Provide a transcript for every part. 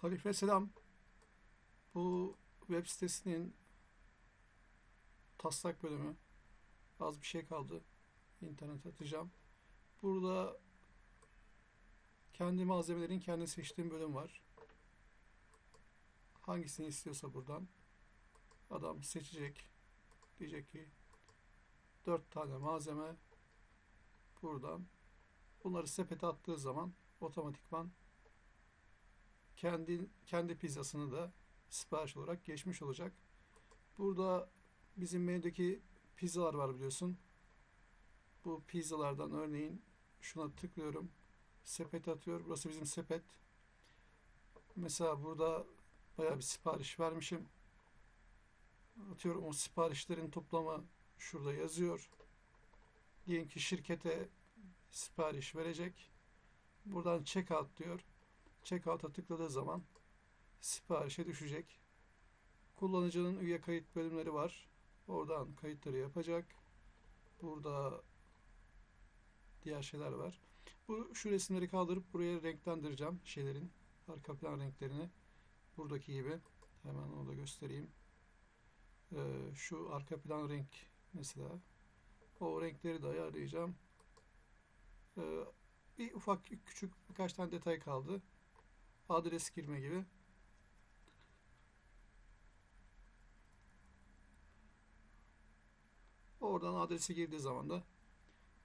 Halife selam. Bu web sitesinin taslak bölümü az bir şey kaldı. İnternete atacağım. Burada kendi malzemelerin kendi seçtiğim bölüm var. Hangisini istiyorsa buradan adam seçecek. Diyecek ki 4 tane malzeme buradan bunları sepete attığı zaman otomatikman kendi kendi pizzasını da sipariş olarak geçmiş olacak. Burada bizim menüdeki pizzalar var biliyorsun. Bu pizzalardan örneğin şuna tıklıyorum. Sepet atıyor. Burası bizim sepet. Mesela burada bayağı bir sipariş vermişim. Atıyorum o siparişlerin toplamı şurada yazıyor. Diyelim ki şirkete sipariş verecek. Buradan checkout diyor. Checkout'a tıkladığı zaman siparişe düşecek. Kullanıcının üye kayıt bölümleri var. Oradan kayıtları yapacak. Burada diğer şeyler var. Bu şu resimleri kaldırıp buraya renklendireceğim şeylerin arka plan renklerini. Buradaki gibi. Hemen onu da göstereyim. Ee, şu arka plan renk mesela. O renkleri de ayarlayacağım. Ee, bir ufak küçük birkaç tane detay kaldı. Adres girme gibi. Oradan adresi girdiği zaman da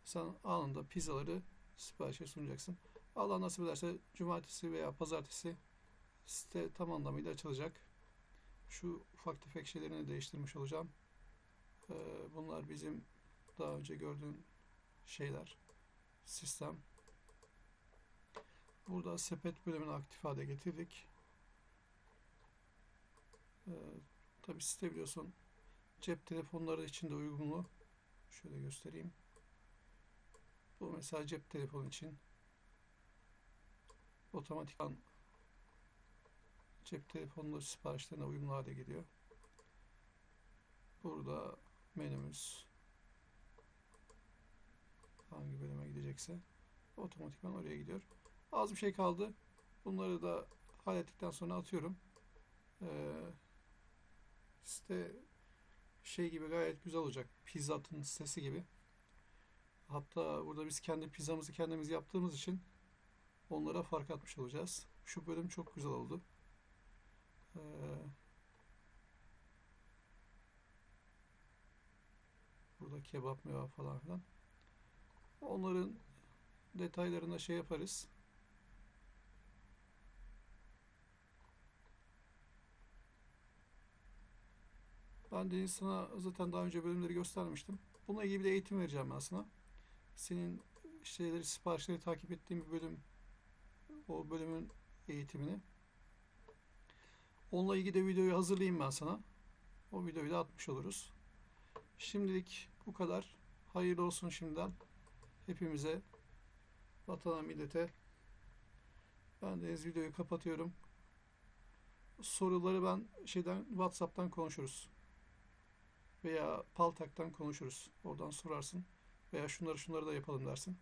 sen anında pizzaları siparişe sunacaksın. Allah nasip ederse cumartesi veya pazartesi site tam anlamıyla açılacak. Şu ufak tefek şeylerini değiştirmiş olacağım. Ee, bunlar bizim daha önce gördüğün şeyler. Sistem. Burada sepet bölümünü aktif hale getirdik. Ee, tabi site biliyorsun cep telefonları için de uygunlu. Şöyle göstereyim. Bu mesela cep telefonu için otomatikman cep telefonları siparişlerine uyumlu hale geliyor. Burada menümüz hangi bölüme gidecekse otomatikman oraya gidiyor. Az bir şey kaldı. Bunları da hallettikten sonra atıyorum. Ee, site şey gibi gayet güzel olacak. Pizza Hut'ın sitesi gibi. Hatta burada biz kendi pizzamızı kendimiz yaptığımız için onlara fark atmış olacağız. Şu bölüm çok güzel oldu. Ee, burada kebap meva falan filan. Onların detaylarına şey yaparız. Ben Deniz sana zaten daha önce bölümleri göstermiştim. Bununla ilgili bir de eğitim vereceğim ben sana. Senin şeyleri, siparişleri takip ettiğin bir bölüm, o bölümün eğitimini. Onunla ilgili de videoyu hazırlayayım ben sana. O videoyu da atmış oluruz. Şimdilik bu kadar. Hayırlı olsun şimdiden. Hepimize, vatana, millete. Ben Deniz videoyu kapatıyorum. Soruları ben şeyden WhatsApp'tan konuşuruz veya Paltak'tan konuşuruz. Oradan sorarsın. Veya şunları şunları da yapalım dersin.